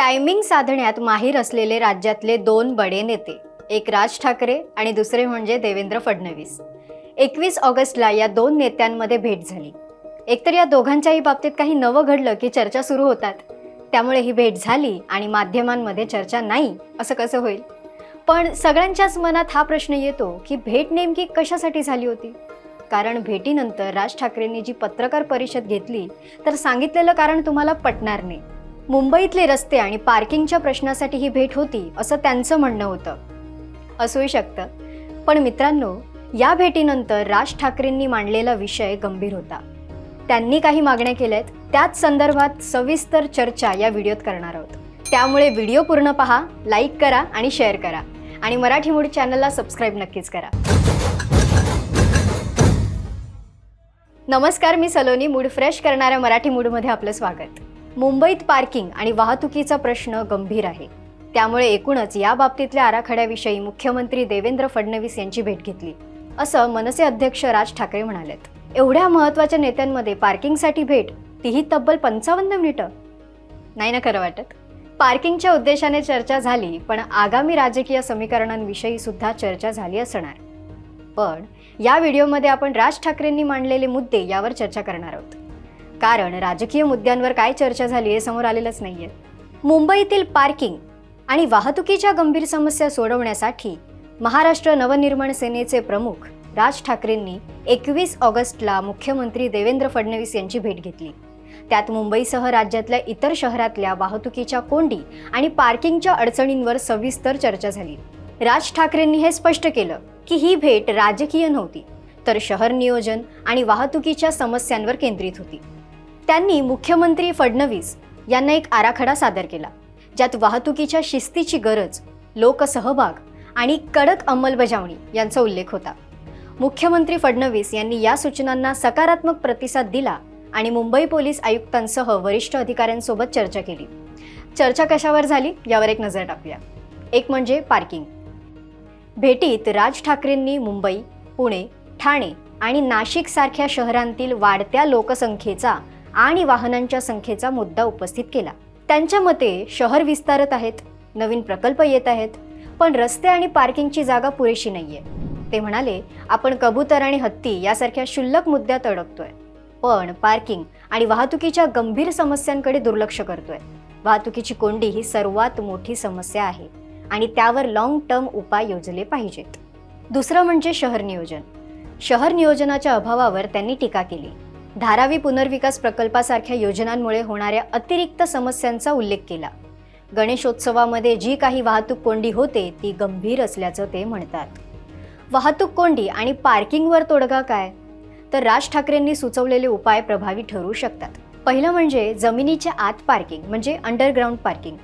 Timing साधण्यात माहीर असलेले राज्यातले दोन बडे नेते एक राज ठाकरे आणि दुसरे म्हणजे देवेंद्र फडणवीस. एकवीस ऑगस्टला या दोन नेत्यांमध्ये भेट झाली. एकतर या दोघांच्याही बाबतीत काही नवं घडलं की चर्चा सुरू होतात. त्यामुळे ही भेट झाली आणि माध्यमांमध्ये चर्चा नाही असं कसं होईल? पण सगळ्यांच्याच मनात हा प्रश्न येतो की भेट नेमकी कशासाठी झाली होती? कारण भेटीनंतर राज ठाकरेंनी जी पत्रकार परिषद घेतली तर सांगितलेलं कारण तुम्हाला पटणार नाही. मुंबईतले रस्ते आणि पार्किंगच्या प्रश्नासाठी ही भेट होती असं त्यांचं म्हणणं होतं. असूही शकतं. पण मित्रांनो या भेटीनंतर राज ठाकरेंनी मांडलेला विषय गंभीर होता. त्यांनी काही मागण्या केल्या आहेत त्याच संदर्भात सविस्तर चर्चा या व्हिडिओत करणार आहोत. त्यामुळे व्हिडिओ पूर्ण पहा लाईक करा आणि शेअर करा. आणि मराठी मूड चॅनलला सबस्क्राईब नक्कीच करा. नमस्कार मी सलोनी मूड फ्रेश करणाऱ्या मराठी मूडमध्ये आपलं स्वागत. मुंबईत पार्किंग आणि वाहतुकीचा प्रश्न गंभीर आहे. त्यामुळे एकूणच या बाबतीतल्या आराखड्याविषयी मुख्यमंत्री देवेंद्र फडणवीस यांची भेट घेतली असं मनसे अध्यक्ष राज ठाकरे म्हणालेत. एवढ्या महत्त्वाच्या नेत्यांमध्ये पार्किंगसाठी भेट तीही तब्बल पंचावन्न मिनिटं? नाही ना खरं वाटत? पार्किंगच्या उद्देशाने चर्चा झाली पण आगामी राजकीय समीकरणांविषयी सुद्धा चर्चा झाली असणार. पण या व्हिडिओमध्ये आपण राज ठाकरेंनी मांडलेले मुद्दे यावर चर्चा करणार आहोत. कारण राजकीय मुद्द्यांवर काय चर्चा झाली हे समोर आलेलंच नाहीये. मुंबईतील पार्किंग आणि वाहतुकीच्या गंभीर समस्या सोडवण्यासाठी महाराष्ट्र नवनिर्माण सेनेचे प्रमुख राज ठाकरेंनी एकवीस ऑगस्टला मुख्यमंत्री देवेंद्र फडणवीस यांची भेट घेतली. त्यात मुंबईसह राज्यातल्या इतर शहरातल्या वाहतुकीच्या कोंडी आणि पार्किंगच्या अडचणींवर सविस्तर चर्चा झाली. राज ठाकरेंनी हे स्पष्ट केलं की ही भेट राजकीय नव्हती तर शहर नियोजन आणि वाहतुकीच्या समस्यांवर केंद्रित होती. त्यांनी मुख्यमंत्री फडणवीस यांना एक आराखडा सादर केला ज्यात वाहतुकीच्या शिस्तीची गरज लोकसहभाग आणि कडक अंमलबजावणी यांचा उल्लेख होता. मुख्यमंत्री फडणवीस यांनी या सूचनांना सकारात्मक प्रतिसाद दिला आणि मुंबई पोलीस आयुक्तांसह वरिष्ठ अधिकाऱ्यांसोबत चर्चा केली. चर्चा कशावर झाली? यावर एक नजर टाकूया. एक म्हणजे पार्किंग. भेटीत राज ठाकरेंनी मुंबई पुणे ठाणे आणि नाशिक सारख्या शहरांतील वाढत्या लोकसंख्येचा आणि वाहनांच्या संख्येचा मुद्दा उपस्थित केला. त्यांच्या मते शहर विस्तारत आहेत नवीन प्रकल्प येत आहेत पण रस्ते आणि पार्किंगची जागा पुरेशी नाहीये. ते म्हणाले आपण कबूतर आणि हत्ती यासारख्या शुल्लक मुद्द्यात अडकतोय. पण पार्किंग आणि वाहतुकीच्या गंभीर समस्यांकडे दुर्लक्ष करतोय. वाहतुकीची कोंडी ही सर्वात मोठी समस्या आहे आणि त्यावर लाँग टर्म उपाय योजले पाहिजेत. दुसरं म्हणजे शहर नियोजन. शहर नियोजनाच्या अभावावर त्यांनी टीका केली. धारावी पुनर्विकास प्रकल्पासारख्या योजनांमुळे होणाऱ्या अतिरिक्त समस्यांचा उल्लेख केला. गणेशोत्सवामध्ये जी काही वाहतूक कोंडी होते ती गंभीर असल्याचं ते म्हणतात. वाहतूक कोंडी आणि पार्किंगवर तोडगा काय? तर राज ठाकरेंनी सुचवलेले उपाय प्रभावी ठरू शकतात. पहिलं म्हणजे जमिनीच्या आत पार्किंग म्हणजे अंडरग्राऊंड पार्किंग.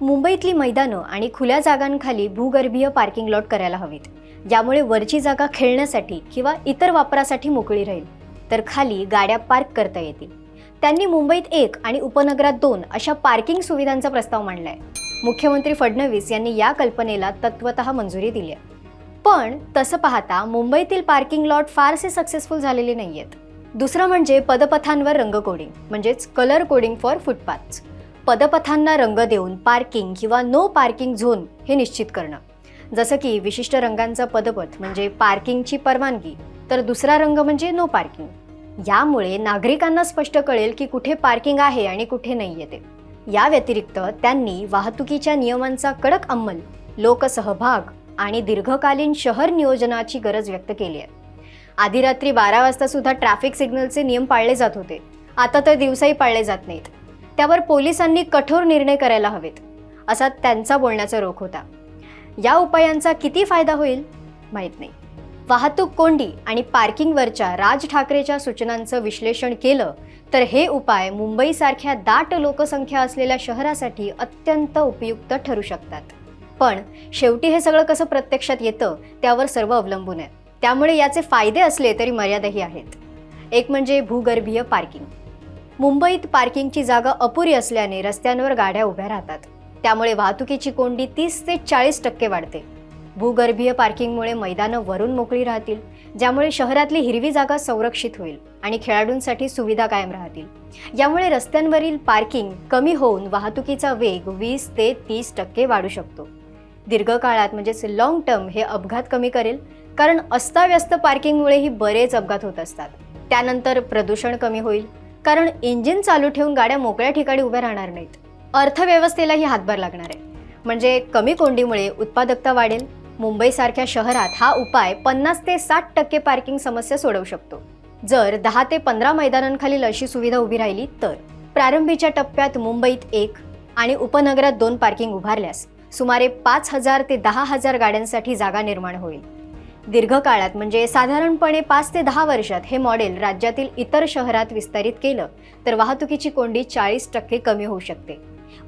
मुंबईतली मैदानं आणि खुल्या जागांखाली भूगर्भीय पार्किंग लॉट करायला हवीत. यामुळे वरची जागा खेळण्यासाठी किंवा इतर वापरासाठी मोकळी राहील. तर खाली गाड्या पार्क करता येतील. त्यांनी मुंबईत एक आणि उपनगरात दोन अशा पार्किंग सुविधांचा प्रस्ताव मांडलाय. मुख्यमंत्री फडणवीस यांनी या कल्पनेला तत्वतः मंजुरी दिली आहे. पण तसं पाहता मुंबईतील पार्किंग लॉट फारसे सक्सेसफुल झालेले नाही आहेत दुसरं म्हणजे पदपथांवर रंग कोडिंग म्हणजेच कलर कोडिंग फॉर फुटपाथ्स पदपथांना रंग देऊन पार्किंग किंवा नो पार्किंग झोन हे निश्चित करणं. जसं की विशिष्ट रंगांचा पदपथ म्हणजे पार्किंगची परवानगी तर दुसरा रंग म्हणजे नो पार्किंग यामुळे नागरिकांना स्पष्ट कळेल की कुठे पार्किंग आहे आणि कुठे नाही येते या व्यतिरिक्त त्यांनी वाहतुकीच्या नियमांचा कडक अंमल लोकसहभाग आणि दीर्घकालीन शहर नियोजनाची गरज व्यक्त केली आहे. आधी रात्री बारा वाजता सुद्धा ट्रॅफिक सिग्नलचे नियम पाळले जात होते. आता तर दिवसाही पाळले जात नाहीत. त्यावर पोलिसांनी कठोर निर्णय करायला हवेत असा त्यांचा बोलण्याचा रोख होता. या उपायांचा किती फायदा होईल? माहीत नाही. वाहतूक कोंडी आणि पार्किंगवरच्या राज ठाकरेच्या सूचनांचं विश्लेषण केलं तर हे उपाय मुंबईसारख्या दाट लोकसंख्या असलेल्या शहरासाठी अत्यंत उपयुक्त ठरू शकतात. पण शेवटी हे सगळं कसं प्रत्यक्षात येतं त्यावर सर्व अवलंबून आहे. त्यामुळे याचे फायदे असले तरी मर्यादाही आहेत. एक म्हणजे भूगर्भीय पार्किंग. मुंबईत पार्किंगची जागा अपुरी असल्याने रस्त्यांवर गाड्या उभ्या राहतात. त्यामुळे वाहतुकीची कोंडी तीस ते चाळीस टक्के वाढते. भूगर्भीय पार्किंगमुळे मैदानं वरून मोकळी राहतील ज्यामुळे शहरातली हिरवी जागा संरक्षित होईल आणि खेळाडूंसाठी सुविधा कायम राहतील. यामुळे रस्त्यांवरील पार्किंग कमी होऊन वाहतुकीचा वेग वीस ते तीस टक्के वाढू शकतो. दीर्घकाळात म्हणजेच लॉंग टर्म हे अपघात कमी करेल कारण अस्ताव्यस्त पार्किंगमुळेही बरेच अपघात होत असतात. त्यानंतर प्रदूषण कमी होईल कारण इंजिन चालू ठेवून गाड्या मोकळ्या ठिकाणी उभ्या राहणार नाहीत. अर्थव्यवस्थेलाही हातभार लागणार आहे. म्हणजे कमी कोंडीमुळे उत्पादकता वाढेल मुंबईसारख्या शहरात हा उपाय पन्नास ते साठ टक्के पार्किंग समस्या सोडवू शकतो. जर दहा ते पंधरा मैदानांखालील अशी सुविधा उभी राहिली तर प्रारंभीच्या टप्प्यात मुंबईत एक आणि उपनगरात दोन पार्किंग उभारल्यास सुमारे पाच हजार ते दहा हजार गाड्यांसाठी जागा निर्माण होईल. दीर्घकाळात म्हणजे साधारणपणे पाच ते दहा वर्षात हे मॉडेल राज्यातील इतर शहरात विस्तारित केलं तर वाहतुकीची कोंडी चाळीस टक्के कमी होऊ शकते.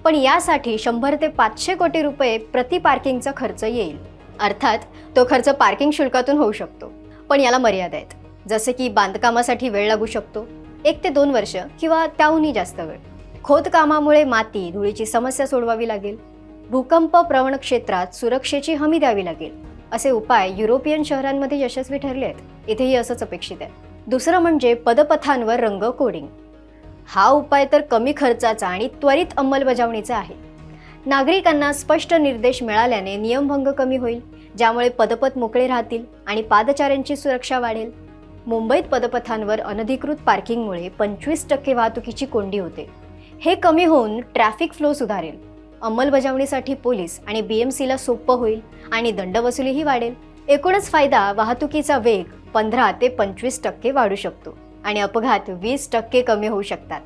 पण यासाठी शंभर ते पाचशे कोटी रुपये प्रति पार्किंगचा खर्च येईल. अर्थात तो खर्च पार्किंग शुल्कातून होऊ शकतो. पण याला मर्यादा आहेत. जसे की बांधकामासाठी वेळ लागू शकतो एक ते दोन वर्ष किंवा त्याहूनही जास्त वेळ. खोदकामामुळे माती धुळीची समस्या सोडवावी लागेल. भूकंप प्रवण क्षेत्रात सुरक्षेची हमी द्यावी लागेल असे उपाय युरोपियन शहरांमध्ये यशस्वी ठरले आहेत. इथेही असंच अपेक्षित आहे. दुसरं म्हणजे पदपथांवर रंग कोडिंग. हा उपाय तर कमी खर्चाचा आणि त्वरित अंमलबजावणीचा आहे. नागरिकांना स्पष्ट निर्देश मिळाल्याने नियमभंग कमी होईल ज्यामुळे पदपथ मोकळे राहतील आणि पादचाऱ्यांची सुरक्षा वाढेल. मुंबईत पदपथांवर अनधिकृत पार्किंगमुळे पंचवीस टक्के वाहतुकीची कोंडी होते. हे कमी होऊन ट्रॅफिक फ्लो सुधारेल. अंमलबजावणीसाठी पोलीस आणि बी एम सीला सोपं होईल आणि दंडवसुलीही वाढेल. एकूणच फायदा वाहतुकीचा वेग पंधरा ते पंचवीस टक्के वाढू शकतो आणि अपघात वीस टक्के कमी होऊ शकतात.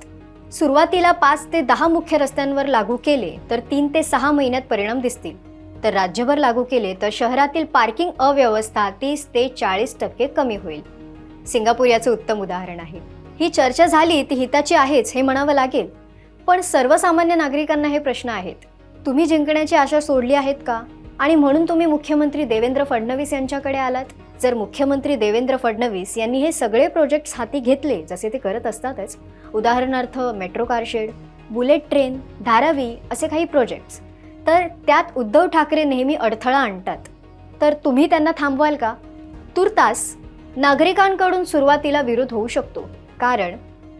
सुरुवातीला पाच ते दहा मुख्य रस्त्यांवर लागू केले तर तीन ते सहा महिन्यात परिणाम दिसतील. तर राज्यभर लागू केले तर शहरातील पार्किंग अव्यवस्था तीस ते चाळीस टक्के कमी होईल. सिंगापूर याचं उत्तम उदाहरण आहे. ही चर्चा झाली ती हिताची आहेच हे म्हणावं लागेल. पण सर्वसामान्य नागरिकांना हे प्रश्न आहेत. तुम्ही जिंकण्याची आशा सोडली आहेत का? आणि म्हणून तुम्ही मुख्यमंत्री देवेंद्र फडणवीस यांच्याकडे आलात? जर मुख्यमंत्री देवेंद्र फडणवीस यांनी हे सगळे प्रोजेक्ट्स हाती घेतले जसे ते करत असतातच उदाहरणार्थ metro car shed bullet train Dharavi असे काही प्रोजेक्ट्स तर त्यात उद्धव ठाकरे नेहमी अडथळा आणतात. तर तुम्ही त्यांना थांबवाल का? तुर्तास नागरिकांकडून सुरुवातीला विरोध होऊ शकतो कारण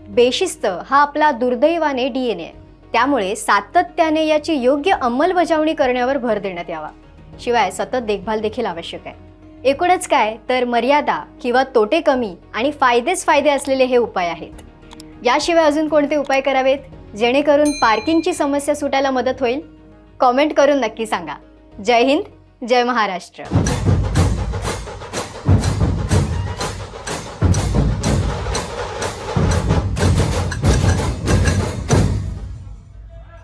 बेशिस्त हा आपला दुर्दैवाने डी एन ए त्यामुळे सातत्याने याची योग्य अंमलबजावणी करण्यावर भर देण्यात यावा. शिवाय सतत देखभाल देखील आवश्यक आहे. एकूणच काय तर मर्यादा किंवा तोटे कमी आणि फायदेच फायदे असलेले हे उपाय आहेत. याशिवाय अजून कोणते उपाय करावेत? जेणेकरून पार्किंगची समस्या सुटायला मदत होईल? कॉमेंट करून नक्की सांगा. जय हिंद जय महाराष्ट्र.